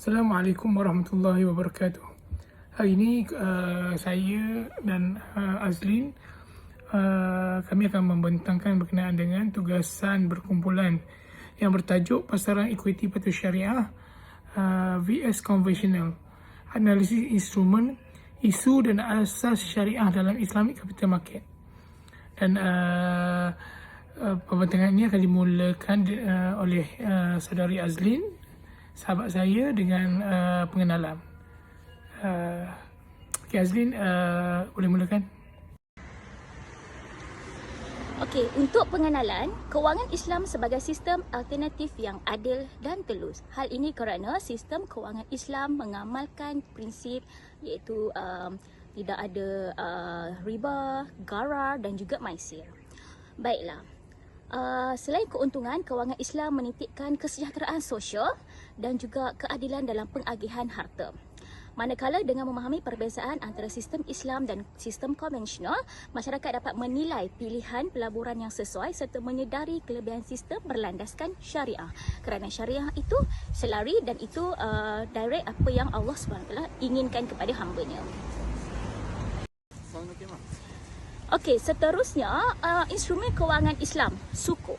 Assalamualaikum warahmatullahi wabarakatuh. Hari ini uh, saya dan uh, Azlin uh, kami akan membentangkan berkenaan dengan tugasan berkumpulan yang bertajuk Pasaran Equity Patuh Syariah uh, VS Conventional Analisis Instrumen Isu dan Asas Syariah dalam Islamic Capital Market. Dan uh, uh, pembentangan ini akan dimulakan uh, oleh uh, saudari Azlin sahabat saya dengan uh, pengenalan. Uh, okay, Azlin, uh, boleh mulakan? Okey, untuk pengenalan, kewangan Islam sebagai sistem alternatif yang adil dan telus. Hal ini kerana sistem kewangan Islam mengamalkan prinsip iaitu um, tidak ada uh, riba, garar dan juga maisir. Baiklah. Uh, selain keuntungan, kewangan Islam menitikkan kesejahteraan sosial dan juga keadilan dalam pengagihan harta. Manakala dengan memahami perbezaan antara sistem Islam dan sistem konvensional, masyarakat dapat menilai pilihan pelaburan yang sesuai serta menyedari kelebihan sistem berlandaskan syariah. Kerana syariah itu selari dan itu uh, direct apa yang Allah SWT inginkan kepada hambanya. Okey, seterusnya uh, instrumen kewangan Islam, suku.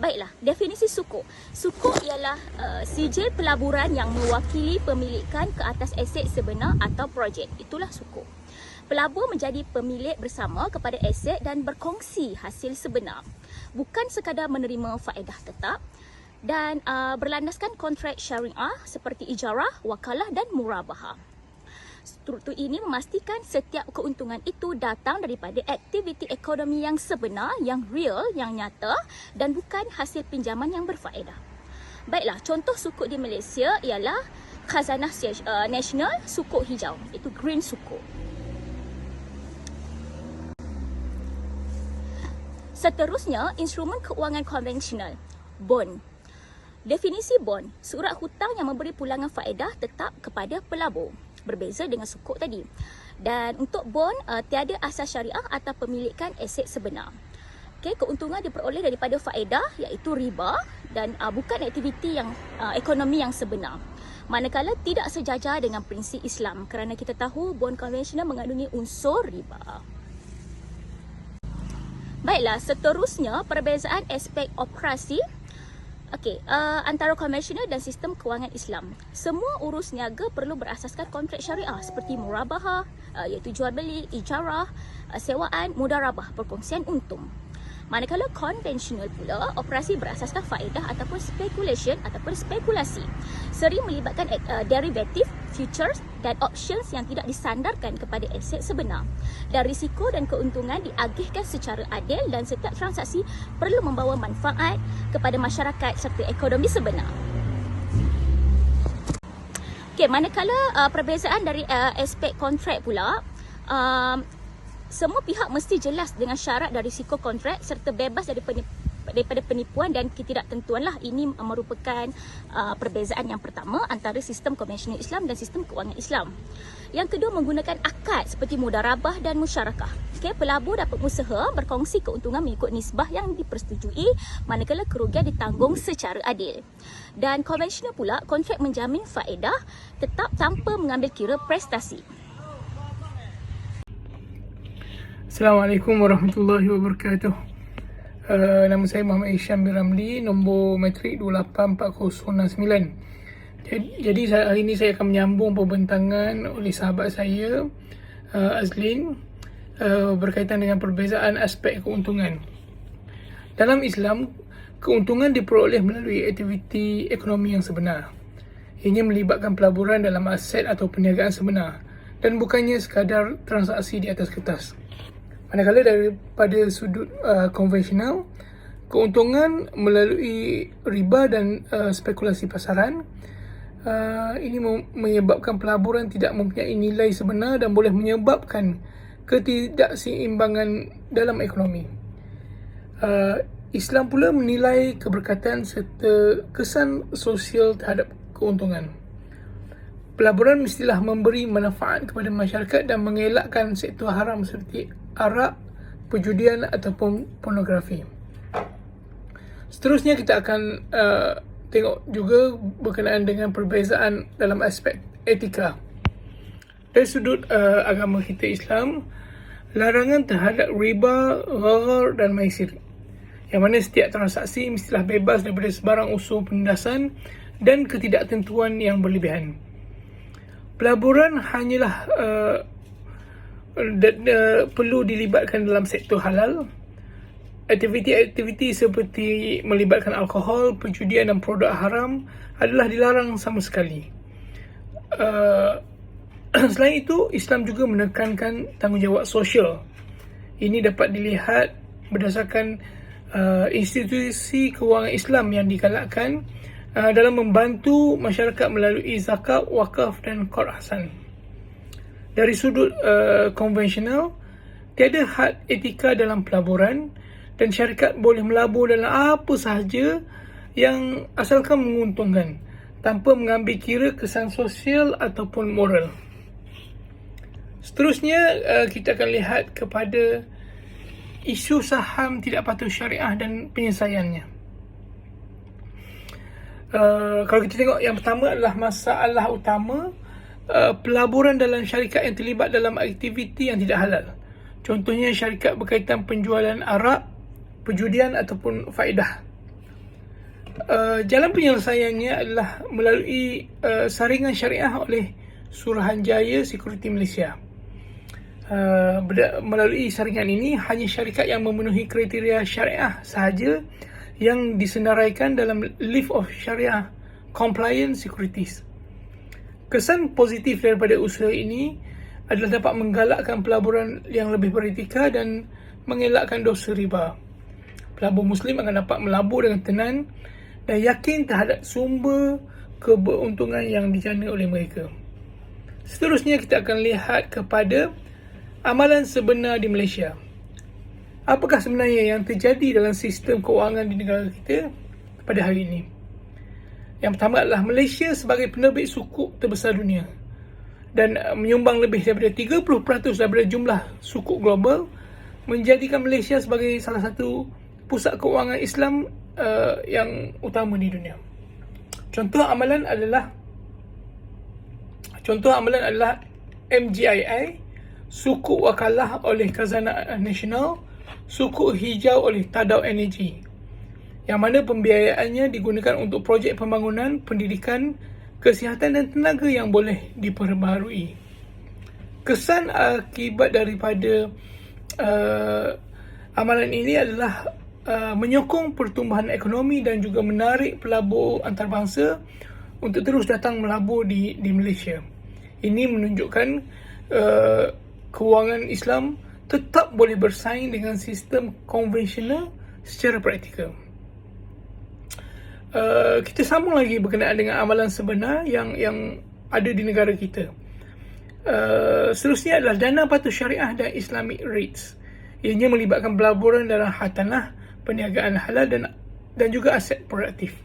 Baiklah, definisi suku. Suku ialah uh, sijil pelaburan yang mewakili pemilikan ke atas aset sebenar atau projek. Itulah suku. Pelabur menjadi pemilik bersama kepada aset dan berkongsi hasil sebenar. Bukan sekadar menerima faedah tetap dan uh, berlandaskan kontrak syariah seperti ijarah, wakalah dan murabahah. Struktur ini memastikan setiap keuntungan itu datang daripada aktiviti ekonomi yang sebenar, yang real, yang nyata dan bukan hasil pinjaman yang berfaedah. Baiklah, contoh sukuk di Malaysia ialah Khazanah uh, Nasional Sukuk Hijau. Itu green sukuk. Seterusnya, instrumen keuangan konvensional. Bond. Definisi bond, surat hutang yang memberi pulangan faedah tetap kepada pelabur berbeza dengan sukuk tadi. Dan untuk bond uh, tiada asas syariah atau pemilikan aset sebenar. Okay, keuntungan diperoleh daripada faedah iaitu riba dan uh, bukan aktiviti yang uh, ekonomi yang sebenar. Manakala tidak sejajar dengan prinsip Islam kerana kita tahu bond konvensional mengandungi unsur riba. Baiklah, seterusnya perbezaan aspek operasi Okey, uh, antara konvensional dan sistem kewangan Islam. Semua urus niaga perlu berasaskan kontrak syariah seperti murabahah, uh, iaitu jual beli, ijarah, uh, sewaan, mudarabah, perkongsian untung. Manakala konvensional pula, operasi berasaskan faedah ataupun speculation ataupun spekulasi. Sering melibatkan uh, derivatif, futures dan options yang tidak disandarkan kepada aset sebenar. Dan risiko dan keuntungan diagihkan secara adil dan setiap transaksi perlu membawa manfaat kepada masyarakat serta ekonomi sebenar. Okey, manakala uh, perbezaan dari uh, aspek kontrak pula, uh, semua pihak mesti jelas dengan syarat dan risiko kontrak serta bebas daripada penipuan dan ketidaktentuan lah. Ini merupakan uh, perbezaan yang pertama antara sistem konvensional Islam dan sistem keuangan Islam. Yang kedua menggunakan akad seperti mudarabah dan musyarakah. Okay, pelabur dapat usaha berkongsi keuntungan mengikut nisbah yang dipersetujui manakala kerugian ditanggung secara adil. Dan konvensional pula kontrak menjamin faedah tetap tanpa mengambil kira prestasi. Assalamualaikum warahmatullahi wabarakatuh. Uh, nama saya Muhammad Isyam bin Ramli, nombor matrik 284069. Jadi, jadi hari ini saya akan menyambung pembentangan oleh sahabat saya, uh, Azlin, uh, berkaitan dengan perbezaan aspek keuntungan. Dalam Islam, keuntungan diperoleh melalui aktiviti ekonomi yang sebenar. Ianya melibatkan pelaburan dalam aset atau perniagaan sebenar dan bukannya sekadar transaksi di atas kertas. Manakala daripada sudut uh, konvensional, keuntungan melalui riba dan uh, spekulasi pasaran uh, ini menyebabkan pelaburan tidak mempunyai nilai sebenar dan boleh menyebabkan ketidakseimbangan dalam ekonomi. Uh, Islam pula menilai keberkatan serta kesan sosial terhadap keuntungan. Pelaburan mestilah memberi manfaat kepada masyarakat dan mengelakkan sektor haram seperti arak, perjudian ataupun pornografi. Seterusnya kita akan uh, tengok juga berkenaan dengan perbezaan dalam aspek etika. Dari sudut uh, agama kita Islam, larangan terhadap riba, gharar dan maisir. Yang mana setiap transaksi mestilah bebas daripada sebarang usul penindasan dan ketidaktentuan yang berlebihan. Pelaburan hanyalah uh, d- d- perlu dilibatkan dalam sektor halal. Aktiviti-aktiviti seperti melibatkan alkohol, perjudian dan produk haram adalah dilarang sama sekali. Uh, selain itu, Islam juga menekankan tanggungjawab sosial. Ini dapat dilihat berdasarkan uh, institusi kewangan Islam yang digalakkan uh, dalam membantu masyarakat melalui zakat, wakaf dan kod hasan. Dari sudut uh, konvensional, tiada had etika dalam pelaburan dan syarikat boleh melabur dalam apa sahaja yang asalkan menguntungkan tanpa mengambil kira kesan sosial ataupun moral. Seterusnya uh, kita akan lihat kepada isu saham tidak patuh syariah dan penyelesaiannya. Uh, kalau kita tengok yang pertama adalah masalah utama uh, pelaburan dalam syarikat yang terlibat dalam aktiviti yang tidak halal. Contohnya syarikat berkaitan penjualan arak, perjudian ataupun faedah. Uh, jalan penyelesaiannya adalah melalui uh, saringan syariah oleh Suruhanjaya Security Malaysia. Uh, melalui saringan ini hanya syarikat yang memenuhi kriteria syariah sahaja yang disenaraikan dalam List of Sharia Compliant Securities. Kesan positif daripada usaha ini adalah dapat menggalakkan pelaburan yang lebih beretika dan mengelakkan dosa riba. Pelabur Muslim akan dapat melabur dengan tenang dan yakin terhadap sumber keberuntungan yang dijana oleh mereka. Seterusnya kita akan lihat kepada amalan sebenar di Malaysia. Apakah sebenarnya yang terjadi dalam sistem keuangan di negara kita pada hari ini? Yang pertama adalah Malaysia sebagai penerbit sukuk terbesar dunia dan uh, menyumbang lebih daripada 30% daripada jumlah sukuk global menjadikan Malaysia sebagai salah satu pusat keuangan Islam uh, yang utama di dunia. Contoh amalan adalah contoh amalan adalah MGII, sukuk wakalah oleh Khazanah Nasional suku hijau oleh Tadau Energy yang mana pembiayaannya digunakan untuk projek pembangunan, pendidikan, kesihatan dan tenaga yang boleh diperbaharui. Kesan akibat daripada uh, amalan ini adalah uh, menyokong pertumbuhan ekonomi dan juga menarik pelabur antarabangsa untuk terus datang melabur di di Malaysia. Ini menunjukkan uh, kewangan Islam tetap boleh bersaing dengan sistem konvensional secara praktikal. Uh, kita sambung lagi berkenaan dengan amalan sebenar yang yang ada di negara kita. Uh, seterusnya adalah dana patuh syariah dan Islamic REITs. Ianya melibatkan pelaburan dalam hartanah, perniagaan halal dan dan juga aset produktif.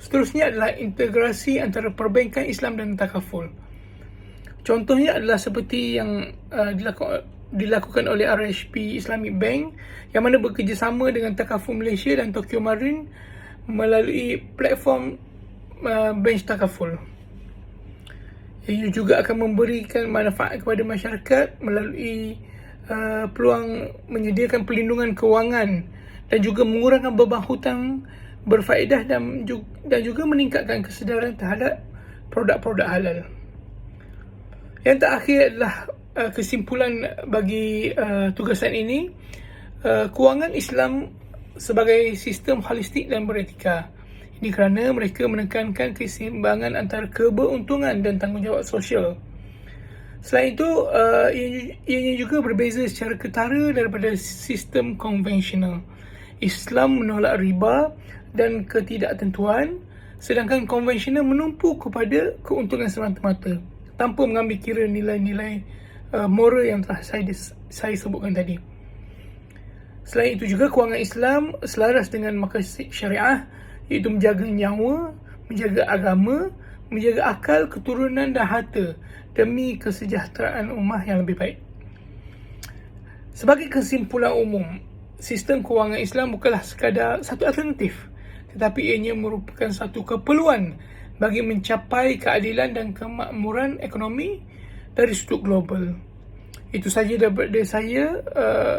Seterusnya adalah integrasi antara perbankan Islam dan takaful. Contohnya adalah seperti yang uh, dilakukan dilakukan oleh RHP Islamic Bank yang mana bekerjasama dengan Takaful Malaysia dan Tokyo Marine melalui platform uh, bench Takaful. Ia juga akan memberikan manfaat kepada masyarakat melalui uh, peluang menyediakan perlindungan kewangan dan juga mengurangkan beban hutang berfaedah dan juga, dan juga meningkatkan kesedaran terhadap produk-produk halal. Yang terakhir adalah uh, kesimpulan bagi uh, tugasan ini uh, kewangan Islam sebagai sistem holistik dan beretika. Ini kerana mereka menekankan keseimbangan antara keberuntungan dan tanggungjawab sosial. Selain itu uh, ianya juga berbeza secara ketara daripada sistem konvensional. Islam menolak riba dan ketidaktentuan sedangkan konvensional menumpu kepada keuntungan semata-mata tanpa mengambil kira nilai-nilai uh, moral yang telah saya saya sebutkan tadi. Selain itu juga kewangan Islam selaras dengan maqasid syariah iaitu menjaga nyawa, menjaga agama, menjaga akal, keturunan dan harta demi kesejahteraan ummah yang lebih baik. Sebagai kesimpulan umum, sistem kewangan Islam bukanlah sekadar satu alternatif tetapi ianya merupakan satu keperluan bagi mencapai keadilan dan kemakmuran ekonomi dari sudut global. Itu saja daripada saya. Uh,